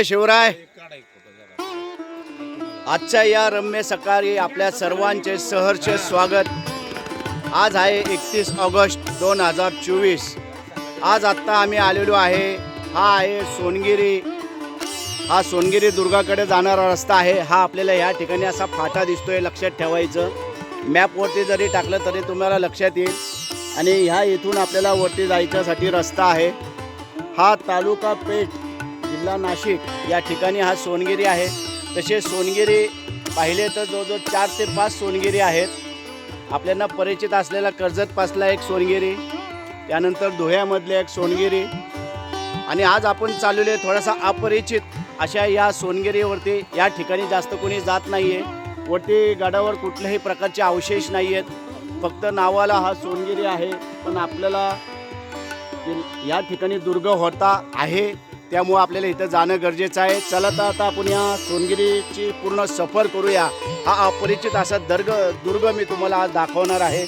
जय शिवराय. आजच्या या रम्य सकाळी आपल्या सर्वांचे सहर्ष स्वागत. आज आहे एकतीस ऑगस्ट दोन हजार चोवीस. आज आत्ता आम्ही आलेलो आहे. हा आहे सोनगिरी. हा सोनगिरी दुर्गाकडे जाणारा रस्ता आहे. हा आपल्याला या ठिकाणी असा फाटा दिसतोय लक्षात ठेवायचं. मॅपवरती जरी टाकलं तरी तुम्हाला लक्षात येईल. आणि ह्या इथून आपल्याला वरती जायच्यासाठी रस्ता आहे. हा तालुका पेठ जिल्हा नाशिक या ठिकाणी हा सोनगिरी आहे. तसे सोनगिरी पाहिले तर जवळजवळ चार ते पाच सोनगिरी आहेत. आपल्याला परिचित असलेला कर्जत पासला एक सोनगिरी त्यानंतर धुळ्यामधले एक सोनगिरी आणि आज आपण चाललेलो थोडासा अपरिचित अशा या सोनगिरीवरती. या ठिकाणी जास्त कोणी जात नाही आहे वरती गडावर कुठल्याही प्रकारचे अवशेष नाही आहेत फक्त नावाला हा सोनगिरी आहे. पण आपल्याला या ठिकाणी दुर्ग होता आहे. त्यामुळं आपल्याला इथं जाणं गरजेचं आहे. चला तर आता आपण या सोनगिरीची पूर्ण सफर करूया. हा अपरिचित असा दर्ग दुर्ग मी तुम्हाला आज दाखवणार आहे.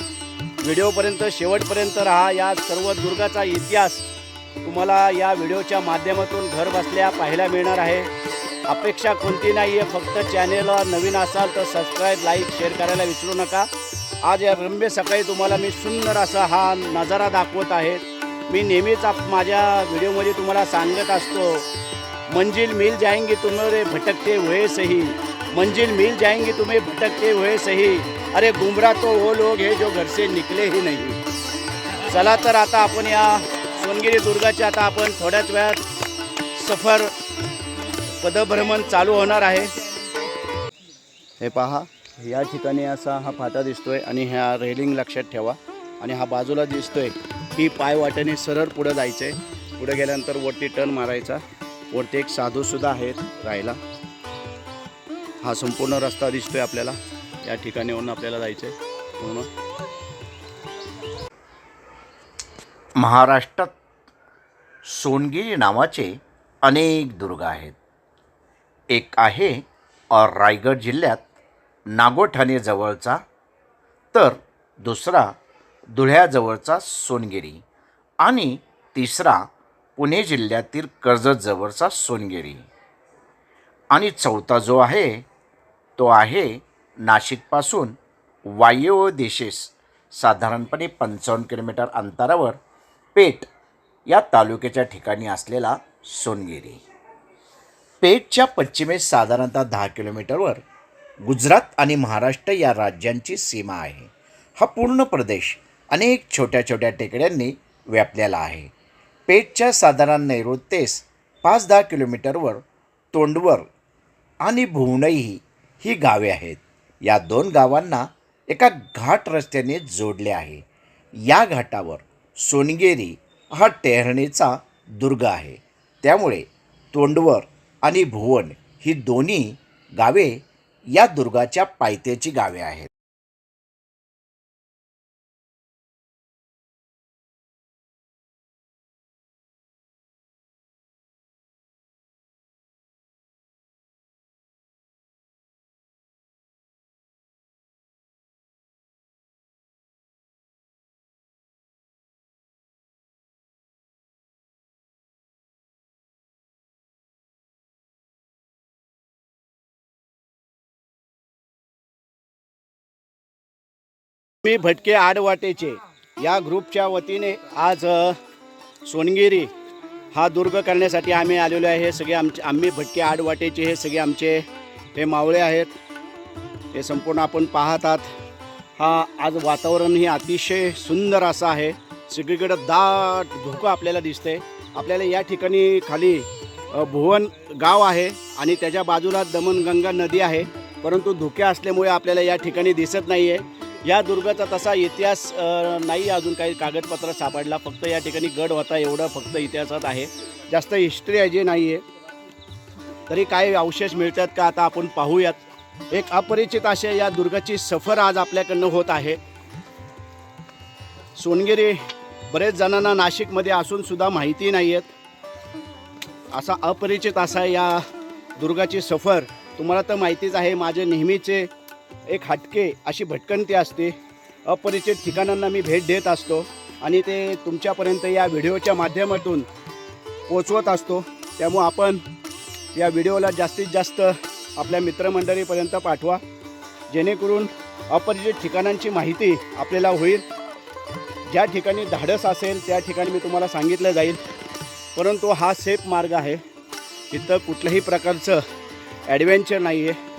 व्हिडिओपर्यंत शेवटपर्यंत राहा. या सर्व दुर्गाचा इतिहास तुम्हाला या व्हिडिओच्या माध्यमातून घर बसल्या पाहायला मिळणार आहे. अपेक्षा कोणती नाही आहे फक्त चॅनेलला नवीन असाल तर सबस्क्राईब लाईक शेअर करायला विसरू नका. आज या रम्य सकाळी तुम्हाला मी सुंदर असा हा नजारा दाखवत आहे. मी नेहमीच आप माझ्या व्हिडिओमध्ये तुम्हाला सांगत असतो मंजिल मिल जाएंगे तुम्हारे भटकते हुए सही. मंजिल मिल जाएंगे तुम्हें भटकते हुए सही. अरे गुमराह तो वो लोग हे जो घर से निकले ही नाही. चला तर आता आपण या सोनगिरी दुर्गाच्या आता आपण थोड्याच वेळात सफर पदभ्रमण चालू होणार आहे. हे पहा या ठिकाणी असा हा फाटा दिसतोय आणि ह्या रेलिंग लक्षात ठेवा. आणि हा बाजूला दिसतोय. ही पाय वाट्याने सरळ पुढं जायचं आहे पुढे गेल्यानंतर वरती टर्न मारायचा. वरती एक साधूसुद्धा आहेत राहायला. हा संपूर्ण रस्ता दिसतोय आपल्याला. या ठिकाणीवरून आपल्याला जायचं आहे पूर्ण. महाराष्ट्रात सोनगिरी नावाचे अनेक दुर्ग आहेत. एक आहे और रायगड जिल्ह्यात नागोठाणे जवळचा तर दुसरा धुळ्याजवळचा सोनगिरी आणि तिसरा पुणे जिल्ह्यातील कर्जत जवळचा सोनगिरी. आणि चौथा जो आहे तो आहे नाशिकपासून वायव्य दिशेस साधारणपणे पंचावन्न किलोमीटर अंतरावर पेठ या तालुक्याच्या ठिकाणी असलेला सोनगिरी. पेठच्या पश्चिमेस साधारणतः दहा किलोमीटरवर गुजरात आणि महाराष्ट्र या राज्यांची सीमा आहे. हा पूर्ण प्रदेश अनेक छोट्या छोट्या टेकड्यांनी व्यापलेला आहे. पेठच्या साधारण नैऋत्येस पाच दहा किलोमीटरवर तोंडवर आणि भुवनई ही गावे आहेत. या दोन गावांना एका घाट रस्त्याने जोडले आहे. या घाटावर सोनगेरी हा टेहरणीचा दुर्ग आहे. त्यामुळे तोंडवर आणि भुवन ही दोन्ही गावे या दुर्गाच्या पायथ्याची गावे आहेत. मी भटके आडवाटेचे. या ग्रुपच्या वतीने आज सोनगिरी हा दुर्ग करण्यासाठी आम्ही आलेलो आहे. हे सगळे आमचे आम्ही भटके आडवाटेचे हे सगळे आमचे हे मावळे आहेत. हे संपूर्ण आपण पाहत आहात हा आज वातावरण हे अतिशय सुंदर असं आहे. सगळीकडं दाट धुकं आपल्याला दिसते आपल्याला या ठिकाणी खाली भुवन गाव आहे आणि त्याच्या बाजूला दमनगंगा नदी आहे. परंतु धुके असल्यामुळे आपल्याला या ठिकाणी दिसत नाही आहे या दुर्गाचा तसा इतिहास नाही अजून काही कागदपत्र सापडला. फक्त या ठिकाणी गड होता एवढं फक्त इतिहासात आहे. जास्त हिस्ट्री आहे जे नाही आहे तरी काय अवशेष मिळतात का आता आपण पाहूयात. एक अपरिचित अशा या दुर्गाची सफर आज आपल्याकडनं होत आहे. सोनगिरी बरेच जणांना नाशिकमध्ये असून सुद्धा माहिती नाही आहेत असा अपरिचित असा या दुर्गाची सफर तुम्हाला तर माहितीच आहे माझे नेहमीचे एक हटके अशी भटकंती असते. अपरिचित ठिकाणांना मी भेट देत असतो आणि ते तुमच्यापर्यंत या व्हिडिओच्या माध्यमातून पोचवत असतो. त्यामुळं आपण या व्हिडिओला जास्तीत जास्त आपल्या मित्रमंडळीपर्यंत पाठवा. जेणेकरून अपरिचित ठिकाणांची माहिती आपल्याला होईल. ज्या ठिकाणी धाडस असेल त्या ठिकाणी मी तुम्हाला सांगितलं जाईल. परंतु हा सेफ मार्ग आहे. इथं कुठल्याही प्रकारचं ॲडव्हेंचर नाही आहे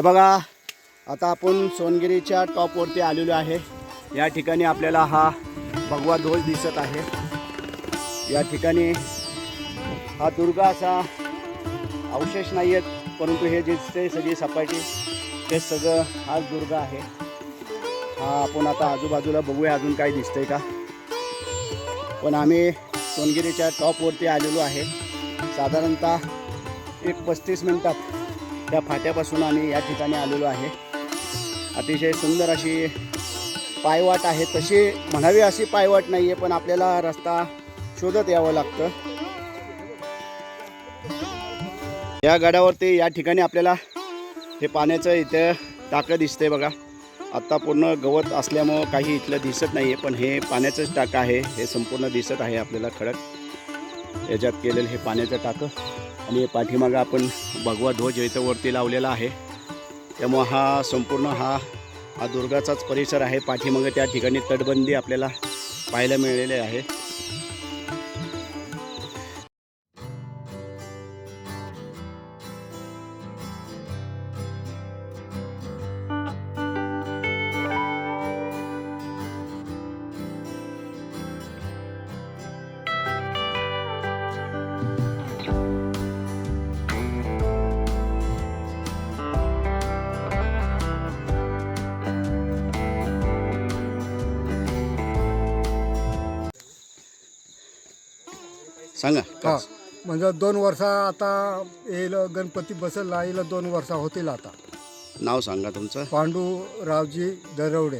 हे बघा आता आपण सोनगिरीच्या टॉपवरती आलेलो आहे. या ठिकाणी आपल्याला हा भगवा ध्वज दिसत आहे. या ठिकाणी हा दुर्गा असा अवशेष नाही आहेत परंतु हे जे दिसते सगळी सपाटी ते सगळं हाच दुर्गा आहे. हा आपण आता आजूबाजूला बघूया अजून काय दिसतंय का. पण आम्ही सोनगिरीच्या टॉपवरती आलेलो आहे. साधारणतः एक पस्तीस मिनटात त्या फाट्यापासून आम्ही या ठिकाणी आलेलो आहे. अतिशय सुंदर अशी पायवाट आहे. तशी म्हणावी अशी पायवाट नाही आहे पण आपल्याला रस्ता शोधत यावं लागतं. या गडावरती या ठिकाणी आपल्याला हे पाण्याचं इथं टाकं दिसतंय बघा. आत्ता पूर्ण गवत असल्यामुळं काही इथलं दिसत नाही आहे पण हे पाण्याचंच टाकं आहे. हे संपूर्ण दिसत आहे आपल्याला खडक याच्यात केलेलं हे पाण्याचं टाकं आणि पाठीमागं आपण भगवा ध्वज इथं वरती लावलेला आहे. त्यामुळं हा संपूर्ण हा हा दुर्गाचाच परिसर आहे. पाठीमागं त्या ठिकाणी तटबंदी आपल्याला पाहायला मिळालेले आहे. सांगा. हा म्हणजे दोन वर्ष आता येईल गणपती बसला येईल दोन वर्ष होतील आता. नाव सांगा तुमचं. पांडू रावजी दरवडे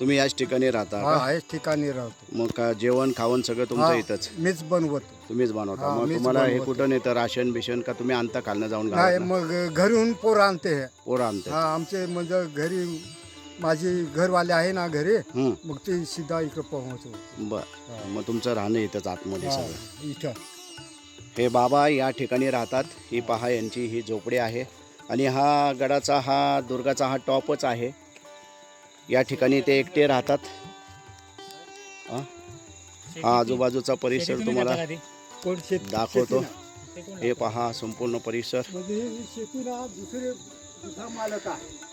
तुम्ही याच ठिकाणी राहता हा का? हेच ठिकाणी राहतो. मग का जेवण खावण सगळं तुमचं हा, इथंच? मीच बनवतो. तुम्हीच बनवता. हा, मग मीच तुम्हाला हे बनवतो. कुठं नेतं? राशन बिशन का तुम्ही आणता खालनं जाऊन नाही? मग घरून पोर आणते. हे पोरं आणते. हा आमचे म्हणजे घरी माझी घरवाले आहे ना घरी हं, मग ते सीधा इकडे पोहोचतो बर. हा. मग तुमचं राहणं इथंच आतमध्ये हा, सगळं. इथं. हे बाबा या ठिकाणी राहतात. ही पहा यांची ही झोपडी आहे. आणि हा गडाचा हा दुर्गाचा हा टॉपच आहे. या ठिकाणी ते एकटे राहतात. हा? हा आजूबाजूचा परिसर तुम्हाला कोण शेत- दाखवतो. हे पहा संपूर्ण परिसर. म्हणजे ही शेती ना दुसरे दुसरा मालक आहे.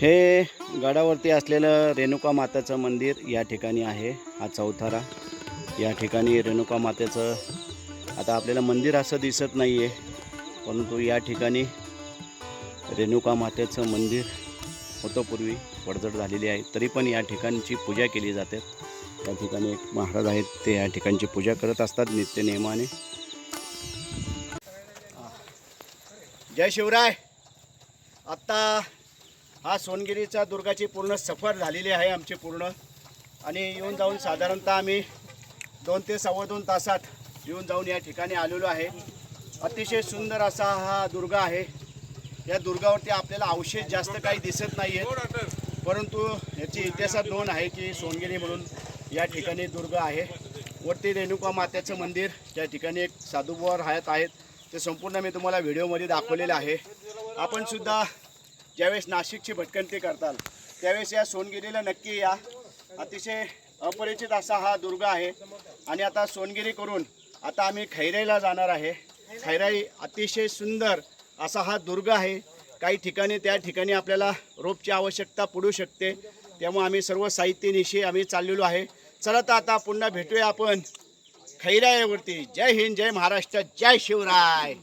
हे गडावरती असलेलं रेणुका माताचं मंदिर या ठिकाणी आहे. हा चौथारा. या ठिकाणी रेणुका मातेचं आता आपल्याला मंदिर असं दिसत नाही आहे परंतु या ठिकाणी रेणुका मातेचं मंदिर होतं पूर्वी पडझड झालेली आहे. तरी पण या ठिकाणची पूजा केली जाते. त्या ठिकाणी एक महाराज आहेत ते या ठिकाणची पूजा करत असतात नित्य नियमाने जय शिवराय! आत्ता हा सोनगिरीचा दुर्गाची पूर्ण सफर झालेली आहे आमची पूर्ण. आणि येऊन जाऊन साधारणतः आम्ही दोन ते सव्वा दोन तासात येऊन जाऊन या ठिकाणी आलेलो आहे. अतिशय सुंदर असा हा दुर्गा आहे. या दुर्गावरती आपल्याला अवशेष जास्त काही दिसत नाही आहेत परंतु याची इतिहासात नोंद आहे की सोनगिरी म्हणून या ठिकाणी दुर्ग आहे. वरती रेणुका मातेचं मंदिर त्या ठिकाणी एक साधुबुवा राहत आहेत. ते संपूर्ण मी तुम्हाला व्हिडिओमध्ये दाखवलेलं आहे. आपण सुद्धा ज्यावेळेस नाशिकची भटकंती करताल त्यावेळेस या सोनगिरीला नक्की या. अतिशय अपरिचित असा हा दुर्ग आहे. आणि आता सोनगिरी करून आता आम्ही खैराईला जाणार आहे. खैराई अतिशय सुंदर असा हा दुर्ग आहे. काही ठिकाणी त्या ठिकाणी आपल्याला रोपची आवश्यकता पडू शकते. त्यामुळे आम्ही सर्व साहित्यनिशी आम्ही चाललेलो आहे. चला तर आता पुन्हा भेटूया आपण खैरायावरती जय हिंद जय महाराष्ट्र जय शिवराय.